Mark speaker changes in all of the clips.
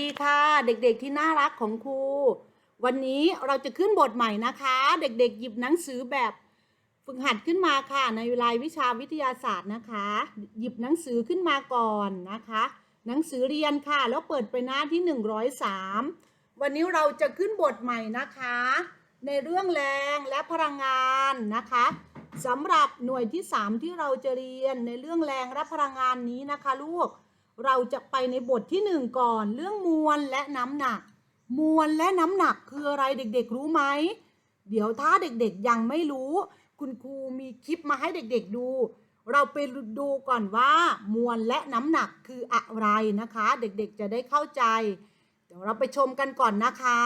Speaker 1: ดีค่ะ เด็กๆที่น่ารักของครู วันนี้เราจะขึ้นบทใหม่นะคะ เด็กๆ หยิบหนังสือแบบฝึกหัดขึ้นมาค่ะ ในรายวิชาวิทยาศาสตร์นะคะ หยิบหนังสือขึ้นมาก่อนนะคะ หนังสือเรียนค่ะ แล้วเปิดไปหน้าที่ 103 วันนี้เราจะขึ้นบทใหม่นะคะ ในเรื่องแรงและพลังงานนะคะสำหรับหน่วยที่ 3 ที่เราจะเรียนในเรื่องแรงและพลังงานนี้นะคะลูก เราจะไปในบทที่หนึ่งก่อนเรื่องมวลและน้ำหนัก มวลและน้ำหนักคืออะไรเด็กๆรู้ไหม เดี๋ยวถ้าเด็กๆยังไม่รู้ คุณครูมีคลิปมาให้เด็กๆดู เราไปดูก่อนว่า มวลและน้ำหนักคืออะไรนะคะ เด็กๆจะได้เข้าใจ เดี๋ยวเราไปชมกันก่อนนะคะ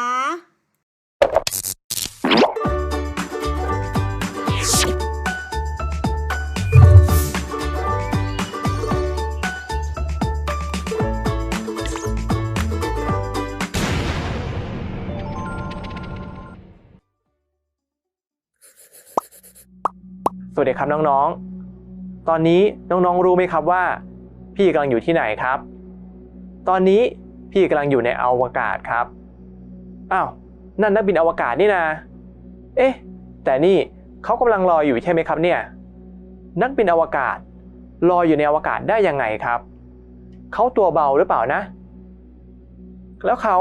Speaker 2: วัสดีครับน้องๆ ตอนนี้น้องๆรู้ไหมครับว่า พี่กำลังอยู่ที่ไหนครับ ตอนนี้พี่กำลังอยู่ในอวกาศครับ อ้าว นั่นนักบินอวกาศนี่นะ เอ๊ะ แต่นี่เขากำลังลอยอยู่ใช่ไหมครับเนี่ย นักบินอวกาศลอยอยู่ในอวกาศได้ยังไงครับ เขาตัวเบาหรือเปล่านะ แล้วเขา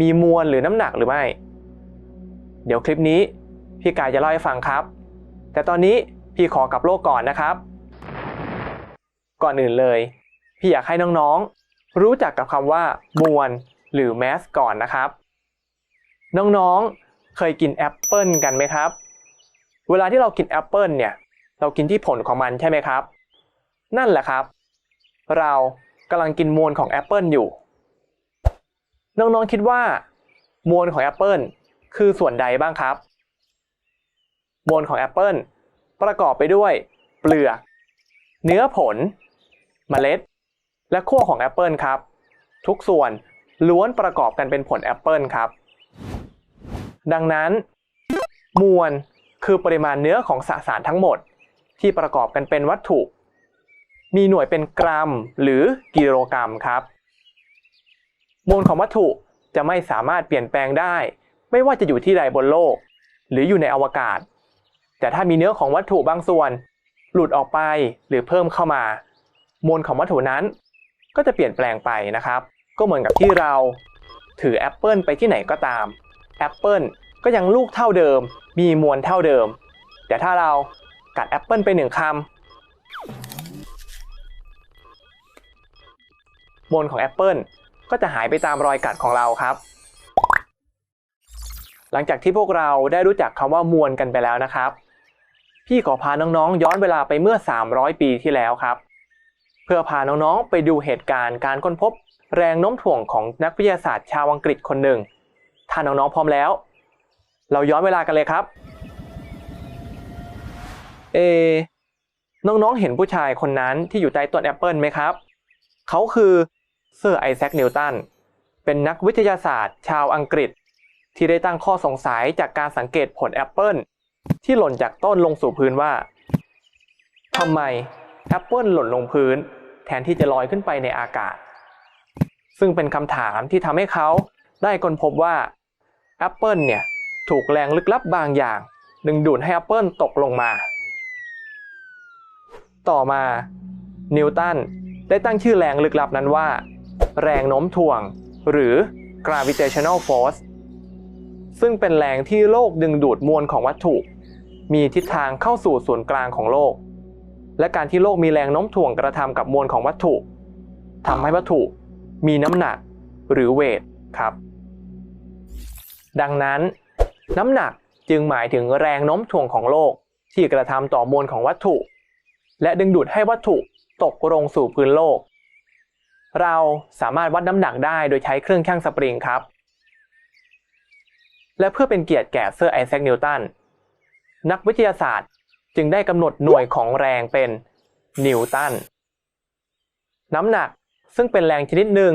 Speaker 2: มีมวลหรือน้ำหนักหรือไม่ เดี๋ยวคลิปนี้พี่กายจะเล่าให้ฟังครับ แต่ตอนนี้ พี่ขอกลับโลกก่อนนะครับ ก่อนอื่นเลย พี่อยากให้น้องๆ รู้จักกับคำว่ามวลหรือแมสก่อนนะครับ น้องๆ เคยกินแอปเปิลกันไหมครับ เวลาที่เรากินแอปเปิลเนี่ย เรากินที่ผลของมันใช่ไหมครับ นั่นแหละครับ เรากำลังกินมวลของแอปเปิลอยู่ น้องๆ คิดว่ามวลของแอปเปิลคือส่วนใดบ้างครับ มวลของแอปเปิล ประกอบไปด้วย เปลือก เนื้อผล เมล็ด และขั้วของแอปเปิลครับ ทุกส่วนล้วนประกอบกันเป็นผลแอปเปิลครับ ดังนั้น มวลคือปริมาณเนื้อของสสารทั้งหมด ที่ประกอบกันเป็นวัตถุ มีหน่วยเป็นกรัมหรือกิโลกรัมครับ มวลของวัตถุจะไม่สามารถเปลี่ยนแปลงได้ ไม่ว่าจะอยู่ที่ใดบนโลก หรืออยู่ในอวกาศ แต่ถ้ามีเนื้อของวัตถุบางส่วน หลุดออกไปหรือเพิ่มเข้ามา มวลของวัตถุนั้น ก็จะเปลี่ยนแปลงไปนะครับ ก็เหมือนกับที่เราถือแอปเปิลไปที่ไหนก็ตามแอปเปิลก็ยังลูกเท่าเดิม มีมวลเท่าเดิม แต่ถ้าเรากัดแอปเปิลไปหนึ่งคำมวลของแอปเปิลก็จะหายไปตามรอยกัดของเราครับ หลังจากที่พวกเราได้รู้จักคำว่ามวลกันไปแล้วนะครับ พี่ขอพาน้องๆ ย้อนเวลาไปเมื่อ 300 ปีที่แล้วครับ เพื่อพาน้องๆ ไปดูเหตุการณ์การค้นพบ แรงโน้มถ่วงของนักวิทยาศาสตร์ชาวอังกฤษคนหนึ่ง ถ้าน้องๆ พร้อมแล้ว เราย้อนเวลากันเลยครับ เอ น้องๆ เห็นผู้ชายคนนั้นที่อยู่ใต้ต้นแอปเปิลไหมครับ เขาคือเซอร์ไอแซค นิวตัน เป็นนักวิทยาศาสตร์ ชาวอังกฤษ ที่ได้ตั้งข้อสงสัยจากการสังเกตผลแอปเปิล ที่หล่นจากต้นลงสู่พื้นว่าทำไมแอปเปิลหล่นลงพื้น แทนที่จะลอยขึ้นไปในอากาศ ซึ่งเป็นคำถามที่ทำให้เขาได้ค้นพบว่าแอปเปิลเนี่ยถูกแรงลึกลับบางอย่าง ดึงดูดให้แอปเปิลตกลงมา ต่อมา นิวตันได้ตั้งชื่อแรงลึกลับนั้นว่า แรงโน้มถ่วง หรือ gravitational force ซึ่งเป็นแรงที่โลกดึงดูดมวลของวัตถุ มีทิศทางเข้าสู่ศูนย์กลางของโลก และการที่โลกมีแรงโน้มถ่วงกระทำกับมวลของวัตถุทำให้วัตถุมีน้ำหนักหรือเวทครับ ดังนั้น น้ำหนักจึงหมายถึงแรงโน้มถ่วงของโลกที่กระทำต่อมวลของวัตถุ และดึงดูดให้วัตถุตกลงสู่พื้นโลก เราสามารถวัดน้ำหนักได้โดยใช้เครื่องชั่งสปริงครับ และเพื่อเป็นเกียรติแก่เซอร์ไอแซคนิวตัน นักวิทยาศาสตร์จึงได้กำหนดหน่วยของแรงเป็นนิวตัน น้ำหนักซึ่งเป็นแรงชนิดหนึ่ง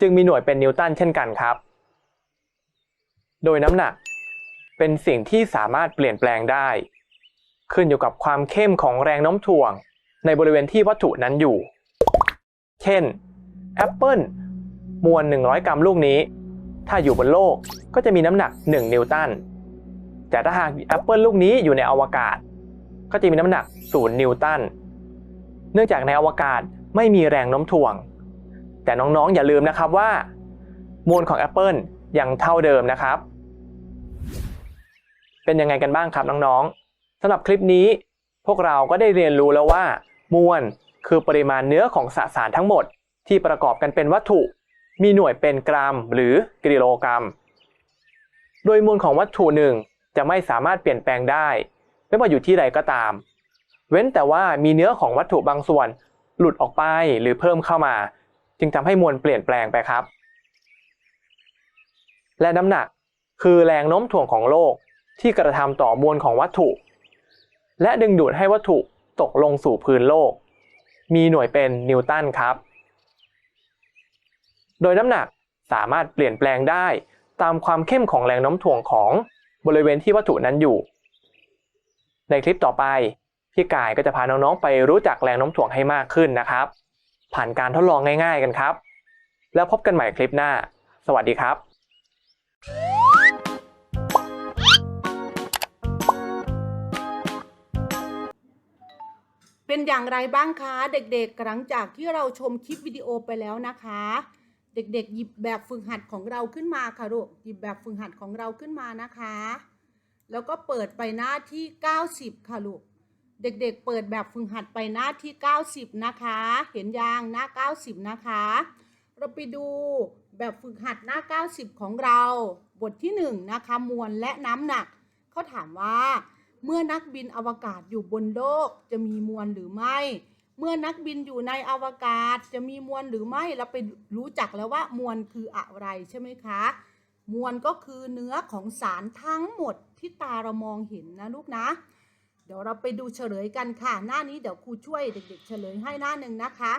Speaker 2: จึงมีหน่วยเป็นนิวตันเช่นกันครับ โดยน้ำหนักเป็นสิ่งที่สามารถเปลี่ยนแปลงได้ ขึ้นอยู่กับความเข้มของแรงโน้มถ่วงในบริเวณที่วัตถุนั้นอยู่ เช่นแอปเปิลมวล 100 กรัมลูกนี้ ถ้าอยู่บนโลกก็จะมีน้ำหนัก 1 นิวตัน แต่ถ้าหากแอปเปิลลูกนี้อยู่ในอวกาศ ก็จะมีน้ำหนัก0นิวตัน เนื่องจากในอวกาศไม่มีแรงโน้มถ่วง แต่น้องๆอย่าลืมนะครับว่า มวลของแอปเปิลยังเท่าเดิมนะครับ เป็นยังไงกันบ้างครับน้องๆสำหรับคลิปนี้ พวกเราก็ได้เรียนรู้แล้วว่า มวลคือปริมาณเนื้อของสสารทั้งหมด ที่ประกอบกันเป็นวัตถุ มีหน่วยเป็นกรัมหรือกิโลกรัม โดยมวลของวัตถุหนึ่ง จะไม่สามารถเปลี่ยนแปลงได้ ไม่ว่าอยู่ที่ใดก็ตาม เว้นแต่ว่ามีเนื้อของวัตถุบางส่วน หลุดออกไปหรือเพิ่มเข้ามา จึงทำให้มวลเปลี่ยนแปลงไปครับ และน้ำหนักคือแรงโน้มถ่วงของโลกที่กระทำต่อมวลของวัตถุ และดึงดูดให้วัตถุตกลงสู่พื้นโลก มีหน่วยเป็นนิวตันครับ โดยน้ำหนักสามารถเปลี่ยนแปลงได้ตามความเข้มของแรงโน้มถ่วงของ บริเวณที่วัตถุนั้นอยู่ ในคลิปต่อไปพี่กายก็จะพาน้องๆไปรู้จักแรงโน้มถ่วงให้มากขึ้นนะครับ ผ่านการทดลองง่าย ๆ กันครับ แล้วพบกันใหม่คลิปหน้า สวัสดีครับ
Speaker 1: เป็นอย่างไรบ้างคะเด็กๆ หลังจากที่เราชมคลิปวิดีโอไปแล้วนะคะ เด็กๆ หยิบแบบฝึกหัดของเราขึ้นมาค่ะลูกหยิบแบบฝึกหัดของเราขึ้นมานะคะ แล้วก็เปิดไปหน้าที่ 90 ค่ะลูกเด็กๆ เปิดแบบฝึกหัดไปหน้าที่ 90 นะคะ เห็นยังหน้า 90 นะคะ เราไปดูแบบฝึกหัดหน้า 90 ของเรา บทที่ 1 นะคะ มวลและน้ำหนัก เขาถามว่า เมื่อนักบินอวกาศอยู่บนโลกจะมีมวลหรือไม่ เมื่อนักบินอยู่ในอวกาศจะมีมวลหรือไม่เราไปรู้จักแล้วว่ามวลคืออะไรใช่ไหมคะ มวลก็คือเนื้อของสารทั้งหมดที่ตาเรามองเห็นนะลูกนะ เดี๋ยวเราไปดูเฉลยกันค่ะ หน้านี้เดี๋ยวครูช่วยเด็ก ๆ เฉลยให้หน้าหนึ่งนะคะ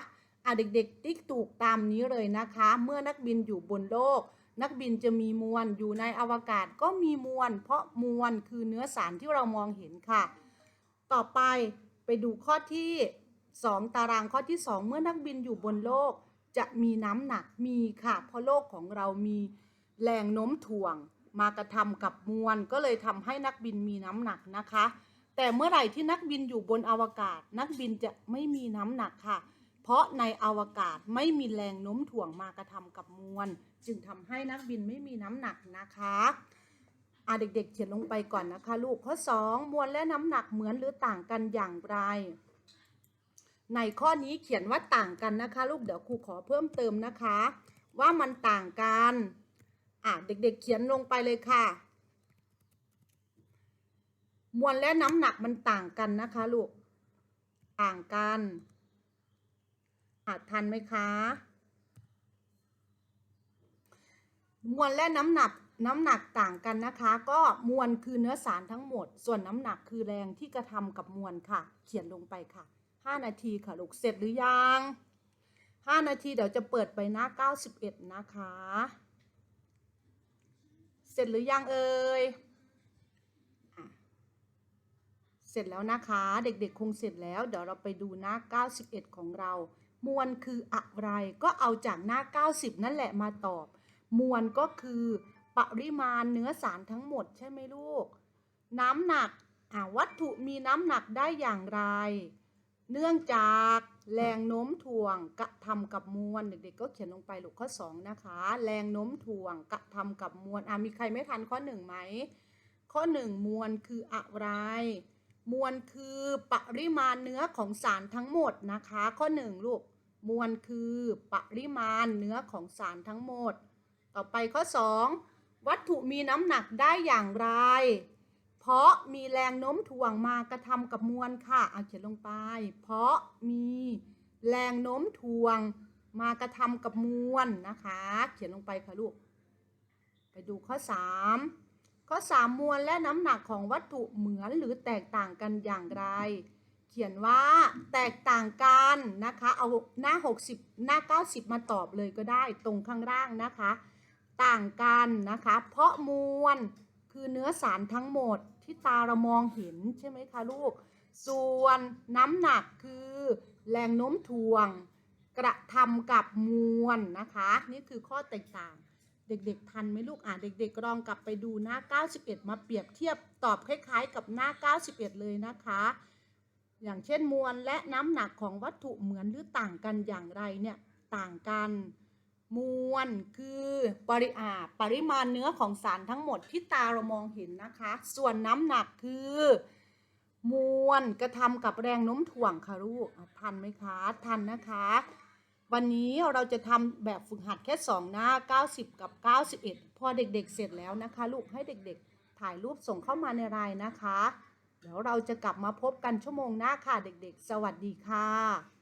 Speaker 1: อะเด็กๆ ติ๊กถูกตามนี้เลยนะคะ เมื่อนักบินอยู่บนโลก นักบินจะมีมวลอยู่ในอวกาศก็มีมวล เพราะมวลคือเนื้อสารที่เรามองเห็นค่ะ ต่อไปไปดูข้อที่ 2 ตารางข้อที่ 2 เมื่อนักบินอยู่บนโลก จะมีน้ำหนักมีค่ะ เพราะโลกของเรามีแรงโน้มถ่วง มากระทำกับมวล ก็เลยทำให้นักบินมีน้ำหนักนะคะ แต่เมื่อไหร่ที่นักบินอยู่บนอวกาศ นักบินจะไม่มีน้ำหนักค่ะ เพราะในอวกาศไม่มีแรงโน้มถ่วงมากระทำกับมวล จึงทำให้นักบินไม่มีน้ำหนักนะคะอะเด็กๆ เขียนลงไปก่อนนะคะ ลูกข้อ 2 มวลและน้ำหนักเหมือนหรือต่างกันอย่างไร ในข้อนี้เขียนว่าต่างกันนะคะ ลูกเดี๋ยวครูขอเพิ่มเติมนะคะ ว่ามันต่างกันอะเด็กๆเขียนลงไปเลยค่ะ มวลและน้ำหนักมันต่างกันนะคะลูกต่างกันอะทันไหมคะ มวลและน้ำหนักน้ำหนักต่างกันนะคะ ก็มวลคือเนื้อสารทั้งหมด ส่วนน้ำหนักคือแรงที่กระทำกับมวลค่ะ เขียนลงไปค่ะ 5 นาทีค่ะลูก เสร็จหรือยัง 5 นาทีเดี๋ยวจะเปิดไปหน้า 91 นะคะ เสร็จหรือยังเอ่ยเสร็จแล้วนะคะ เด็กๆคงเสร็จแล้ว เดี๋ยวเราไปดูหน้า 91 ของเรา มวลคืออะไร ก็เอาจากหน้า 90 นั่นแหละมาตอบ มวลก็คือปริมาณเนื้อสารทั้งหมดใช่ไหมลูก น้ำหนักวัตถุมีน้ำหนักได้อย่างไร เนื่องจากแรงโน้มถ่วงกระทำกับมวลเด็กๆก็เขียนลงไปลูกข้อ 2 นะคะ แรงโน้มถ่วงกระทำกับมวลอ่ามีใครไม่ทันข้อ1ไหมข้อ 1 มวลคืออะไร มวลคือปริมาณเนื้อของสารทั้งหมดนะคะ ข้อ 1 ลูกมวลคือปริมาณเนื้อของสารทั้งหมด ต่อไปข้อ 2 วัตถุมีน้ำหนักได้อย่างไร เพราะมีแรงโน้มถ่วงมากระทำกับมวลค่ะเอาเขียนลงไป เพราะมีแรงโน้มถ่วงมากระทำกับมวลนะคะ เขียนลงไปค่ะลูก ไปดูข้อ 3 ข้อ 3 มวลและน้ำหนักของวัตถุเหมือนหรือแตกต่างกันอย่างไร เขียนว่าแตกต่างกันนะคะ เอาหน้า 60 หน้า 90 มาตอบเลยก็ได้ตรงข้างล่างนะคะ ต่างกันนะคะ เพราะมวล คือเนื้อสารทั้งหมดที่ตาเรามองเห็นใช่ไหมคะลูก ส่วนน้ำหนักคือแรงโน้มถ่วง กระทำกับมวลนะคะ นี่คือข้อแตกต่าง เด็กๆ ทันไหมลูกอ่านเด็กๆลองกลับไปดูหน้า 91 มาเปรียบเทียบตอบคล้ายๆ กับหน้า 91 เลยนะคะ อย่างเช่นมวลและน้ำหนักของวัตถุเหมือนหรือต่างกันอย่างไรเนี่ยต่างกัน มวลคือปริอาปริมาณเนื้อของสารทั้งหมดที่ตาเรามองเห็นนะคะ ส่วนน้ำหนักคือ มวลกระทำกับแรงโน้มถ่วงค่ะลูกทันไหมคะทันนะคะ วันนี้เราจะทำแบบฝึกหัดแค่ 2 หน้า 90 กับ 91 พอเด็กๆ เสร็จแล้วนะคะ ลูกให้เด็กๆ ถ่ายรูปส่งเข้ามาในไลน์นะคะ เดี๋ยวเราจะกลับมาพบกันชั่วโมงหน้าค่ะเด็กๆ สวัสดีค่ะ